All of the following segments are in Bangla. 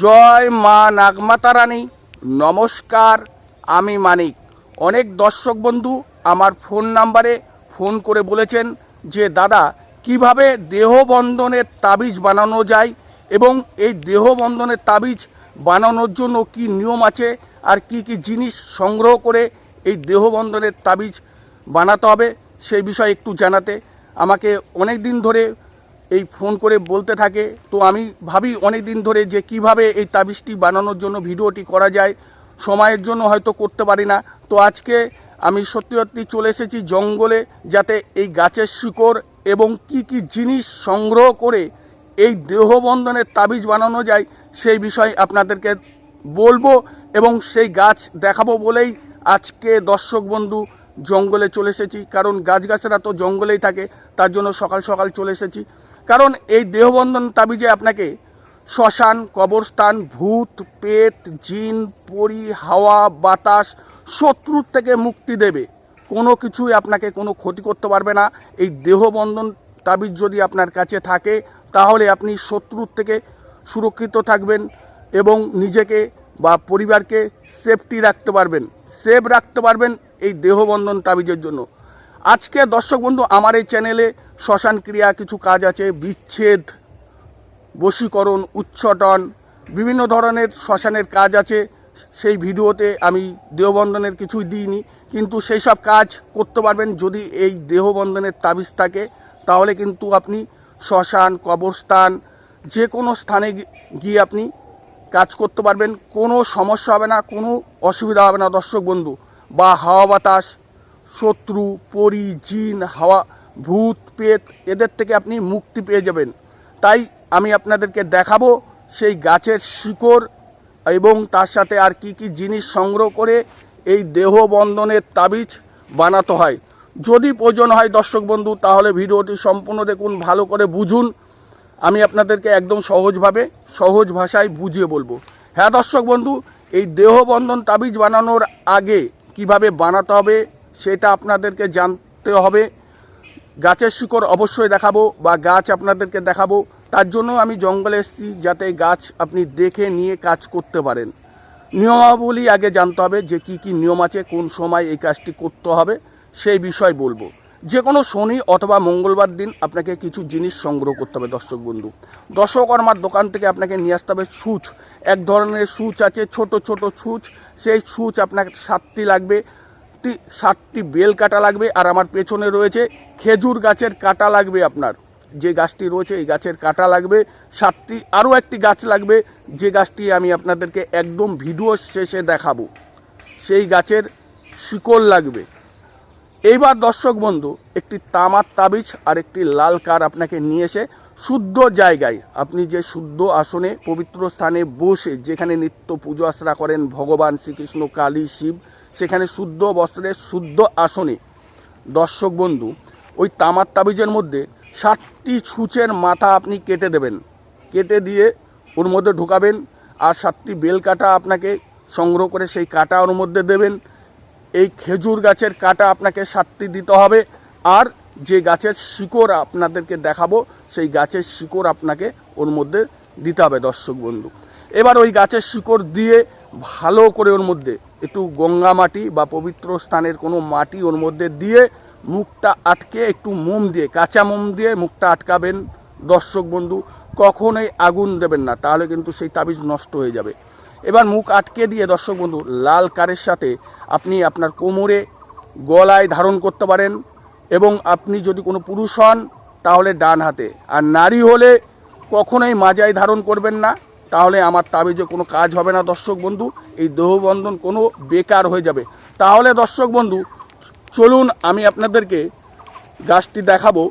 জয় মা নাগমাতা রানী নমস্কার, আমি মানিক। অনেক দর্শক বন্ধু আমার ফোন নাম্বারে ফোন করে বলেছেন যে, দাদা, কীভাবে দেহবন্ধনের তাবিজ বানানো যায় এবং এই দেহবন্ধনের তাবিজ বানানোর জন্য কি নিয়ম আছে আর কি কি জিনিস সংগ্রহ করে এই দেহবন্ধনের তাবিজ বানাতে হবে সেই বিষয়ে একটু জানাতে? আমাকে অনেক দিন ধরে এই ফোন করে বলতে থাকে। তো আমি ভাবি অনেক দিন ধরে যে কীভাবে এই তাবিজটি বানানোর জন্য ভিডিওটি করা যায়। সময়ের জন্য হয়তো করতে পারি না। তো আজকে আমি সত্যি সত্যি চলে এসেছি জঙ্গলে যাতে এই গাছের শিকড় এবং কি কি জিনিস সংগ্রহ করে এই দেহবন্ধনের তাবিজ বানানো যায়, সেই বিষয়ে আপনাদেরকে বলব এবং সেই গাছ দেখাবো বলেই আজকে দর্শক বন্ধু জঙ্গলে চলে এসেছি। কারণ গাছগাছেরা তো জঙ্গলেই থাকে, তার জন্য সকাল সকাল চলে এসেছি। কারণ এই দেহবন্ধন তাবিজে আপনাকে শ্মশান, কবরস্থান, ভূত, পেট, জিন, পরি, হাওয়া, বাতাস, শত্রুর থেকে মুক্তি দেবে। কোনো কিছুই আপনাকে কোনো ক্ষতি করতে পারবে না। এই দেহবন্ধন তাবিজ যদি আপনার কাছে থাকে, তাহলে আপনি শত্রুর থেকে সুরক্ষিত থাকবেন এবং নিজেকে বা পরিবারকে সেফটি রাখতে পারবেন। সেভ রাখতে পারবেন এই দেহবন্ধন তাবিজের জন্য। আজকে দর্শক বন্ধু, আমার এই চ্যানেলে শ্মশান ক্রিয়া, কিছু কাজ আছে, বিচ্ছেদ, বশীকরণ, উচ্ছটন, বিভিন্ন ধরনের শ্মশানের কাজ আছে। সেই ভিডিওতে আমি দেহবন্ধনের কিছুই দিইনি, কিন্তু সেই সব কাজ করতে পারবেন যদি এই দেহবন্ধনের তাবিজ থাকে। তাহলে কিন্তু আপনি শ্মশান, কবরস্থান যে কোনো স্থানে গিয়ে আপনি কাজ করতে পারবেন। কোনো সমস্যা হবে না, কোনো অসুবিধা হবে না দর্শক বন্ধু। বা হাওয়া বাতাস, শত্রু, পরি, জিন, হাওয়া ভূত পেত এদের থেকে আপনি মুক্তি পেয়ে যাবেন। তাই আমি আপনাদেরকে দেখাবো সেই গাছের শিকড় এবং তার সাথে আর কি কি জিনিস সংগ্রহ করে এই দেহ বন্ধনের তাবিজ বানাতে হয়। যদি প্রয়োজন হয় দর্শক বন্ধু, তাহলে ভিডিওটি সম্পূর্ণ দেখুন, ভালো করে বুঝুন। আমি আপনাদেরকে একদম সহজভাবে, সহজ ভাষায় বুঝিয়ে বলব। হ্যাঁ দর্শক বন্ধু, এই দেহবন্ধন তাবিজ বানানোর আগে কীভাবে বানাতে হবে সেটা আপনাদেরকে জানতে হবে। গাছের শিকড় অবশ্যই দেখাবো বা গাছ আপনাদেরকে দেখাবো। তার জন্য আমি জঙ্গলে এসেছি যাতে গাছ আপনি দেখে নিয়ে কাজ করতে পারেন। নিয়মাবলী আগে জানতে হবে যে কি কি নিয়ম আছে, কোন সময় এই কাজটি করতে হবে, সেই বিষয় বলব। যে কোনো শনি অথবা মঙ্গলবার দিন আপনাকে কিছু জিনিস সংগ্রহ করতে হবে, দর্শক বন্ধু। দর্শক আমার দোকান থেকে আপনাকে নিয়ে আসতে হবে সুচ। এক ধরনের সুচ আছে, ছোট ছোট সুচ। সেই সুচ আপনার সাতটি লাগবে। সাতটি সাতটি বেল কাটা লাগবে আর আমার পেছনে রয়েছে খেজুর গাছের কাটা লাগবে আপনার। যে গাছটি রয়েছে এই গাছের কাটা লাগবে। সাতটি আরও একটি গাছ লাগবে। যে গাছটি আমি আপনাদেরকে একদম ভিডিও শেষে দেখাবো। সেই গাছের শিকড় লাগবে। এইবার দর্শক বন্ধু, একটি তামার তাবিজ আর একটি লাল কার আপনাকে নিয়ে এসে শুদ্ধ জায়গায়, আপনি যে শুদ্ধ আসনে পবিত্র স্থানে বসে যেখানে নিত্য পুজো আশ্রা করেন ভগবান শ্রীকৃষ্ণ, কালী, শিব সেখানে শুদ্ধ বস্ত্রের শুদ্ধ আসনে। দর্শক বন্ধু, ওই তামার তাবিজের মধ্যে সাতটি ছুঁচের মাথা আপনি কেটে দেবেন। কেটে দিয়ে ওর মধ্যে ঢুকাবেন আর সাতটি বেল কাটা আপনাকে সংগ্রহ করে সেই কাটা ওর মধ্যে দেবেন। এই খেজুর গাছের কাটা আপনাকে সাতটি দিতে হবে আর যে গাছের শিকড় আপনাদেরকে দেখাবো, সেই গাছের শিকড় আপনাকে ওর মধ্যে দিতে হবে দর্শক বন্ধু। এবার ওই গাছের শিকড় দিয়ে ভালো করে ওর মধ্যে একটু গঙ্গা মাটি বা পবিত্র স্থানের কোনো মাটি ওর মধ্যে দিয়ে মুখটা আটকে, একটু মোম দিয়ে, কাঁচা মোম দিয়ে মুখটা আটকাবেন। দর্শক বন্ধু, কখনোই আগুন দেবেন না, তাহলে কিন্তু সেই তাবিজ নষ্ট হয়ে যাবে। এবার মুখ আটকে দিয়ে দর্শক বন্ধু, লাল কারের সাথে আপনি আপনার কোমরে গলায় ধারণ করতে পারেন এবং আপনি যদি কোনো পুরুষ হন, তাহলে ডান হাতে। আর নারী হলে কখনোই মাজায় ধারণ করবেন না। তাহলে আমার তাবিজে কোনো কাজ হবে না, দর্শক বন্ধু। এই দেহবন্ধন কোনো বেকার হয়ে যাবে। তাহলে দর্শক বন্ধু, চলুন আমি আপনাদেরকে গাছটি দেখাবো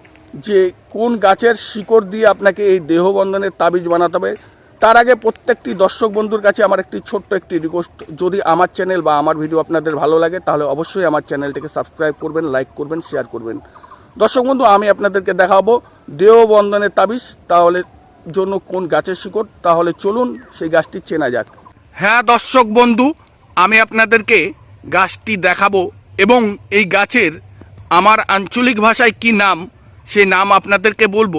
যে কোন গাছের শিকড় দিয়ে আপনাকে এই দেহবন্ধনের তাবিজ বানাতে হবে। তার আগে প্রত্যেকটি দর্শক বন্ধুর কাছে আমার একটি ছোট্ট একটি রিকোয়েস্ট যদি আমার চ্যানেল বা আমার ভিডিও আপনাদের ভালো লাগে, তাহলে অবশ্যই আমার চ্যানেলটিকে সাবস্ক্রাইব করবেন লাইক করবেন শেয়ার করবেন। দর্শক বন্ধু, আমি আপনাদেরকে দেখাবো দেহবন্ধনের তাবিজ। তাহলে জন্য কোন গাছের শিকড়, তাহলে চলুন সেই গাছটি চেনা যাক। হ্যাঁ দর্শক বন্ধু, আমি আপনাদেরকে গাছটি দেখাবো এবং এই গাছের আমার আঞ্চলিক ভাষায় কি নাম, সে নাম আপনাদেরকে বলব।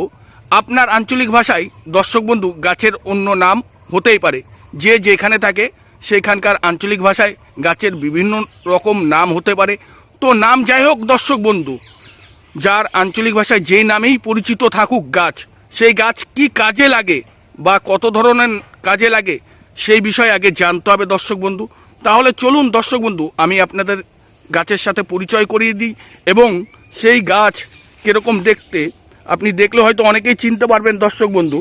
আপনার আঞ্চলিক ভাষায়, দর্শক বন্ধু, গাছের অন্য নাম হতেই পারে। যে যেখানে থাকে, সেখানকার আঞ্চলিক ভাষায় গাছের বিভিন্ন রকম নাম হতে পারে। তো নাম যাই হোক দর্শক বন্ধু, যার আঞ্চলিক ভাষায় যে নামেই পরিচিত থাকুক গাছ সেই গাছ কি কাজে লাগে বা কত ধরনের কাজে লাগে সেই বিষয়ে আগে জানতে হবে দর্শক বন্ধু। তাহলে চলুন দর্শক বন্ধু, আমি আপনাদের গাছের সাথে পরিচয় করিয়ে দিই এবং সেই গাছ কীরকম দেখতে আপনি দেখলে হয়তো অনেকেই চিনতে পারবেন দর্শক বন্ধু।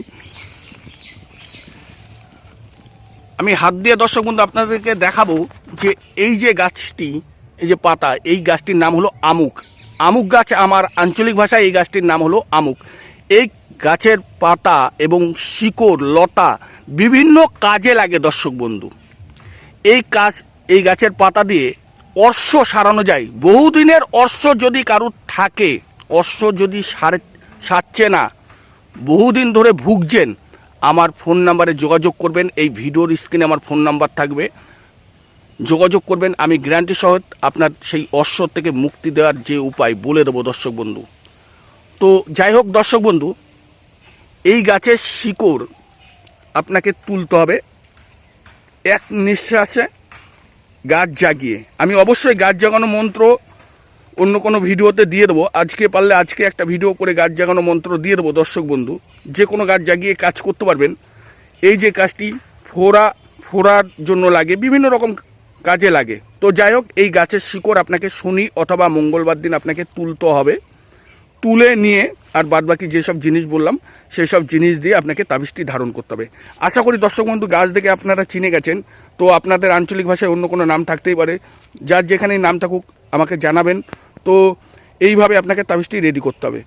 আমি হাত দিয়ে দর্শক বন্ধু আপনাদেরকে দেখাবো যে এই যে গাছটি, এই যে পাতা, এই গাছটির নাম হলো আমুক। আমুক গাছ আমার আঞ্চলিক ভাষায় এই গাছটির নাম হলো আমুক। এই গাছের পাতা এবং শিকড়, লতা বিভিন্ন কাজে লাগে দর্শক বন্ধু। এই কাজ, এই গাছের পাতা দিয়ে অর্শ সারানো যায়। বহুদিনের অর্শ যদি কারুর থাকে, অর্শ যদি সারে, সারছে না, বহুদিন ধরে ভুগছেন, আমার ফোন নাম্বারে যোগাযোগ করবেন। এই ভিডিওর স্ক্রিনে আমার ফোন নাম্বার থাকবে। যোগাযোগ করবেন। আমি গ্যারান্টি সহ আপনার সেই অর্শ থেকে মুক্তি দেওয়ার যে উপায় বলে দেবো দর্শক বন্ধু। তো যাই হোক দর্শক বন্ধু এই গাছের শিকড় আপনাকে তুলতে হবে। এক নিঃশ্বাসে গাছ জাগিয়ে। আমি অবশ্যই গাছ জাগানো মন্ত্র অন্য কোনো ভিডিওতে দিয়ে দেবো। আজকে পারলে আজকে একটা ভিডিও করে গাছ জাগানো মন্ত্র দিয়ে দেবো, দর্শক বন্ধু। যে কোনো গাছ জাগিয়ে কাজ করতে পারবেন। এই যে কাজটি ফোড়া, ফোড়ার জন্য লাগে, বিভিন্ন রকম কাজে লাগে। তো যাই হোক, এই গাছের শিকড় আপনাকে শনি অথবা মঙ্গলবার দিন আপনাকে তুলতে হবে। তুলে নিয়ে আর বাদবাকি যেসব জিনিস বললাম সেই সব জিনিস দিয়ে আপনাকে তাবিজটি ধারণ করতে হবে। আশা করি দর্শক বন্ধু, গাছ দেখে আপনারা চিনে গেছেন। তো আপনাদের আঞ্চলিক ভাষায় অন্য কোনো নাম থাকতেই পারে। যার যেখানেই নাম থাকুক, আমাকে জানাবেন। তো এইভাবে আপনাকে তাবিজটি রেডি করতে হবে।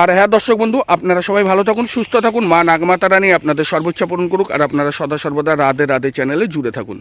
আর হ্যাঁ দর্শক বন্ধু, আপনারা সবাই ভালো থাকুন, সুস্থ থাকুন। মা নাগমাতা রানী আপনাদের সর্বোচ্চ পূরণ করুক। আর আপনারা সদা সর্বদা রাধে রাধে চ্যানেলে জুড়ে থাকুন।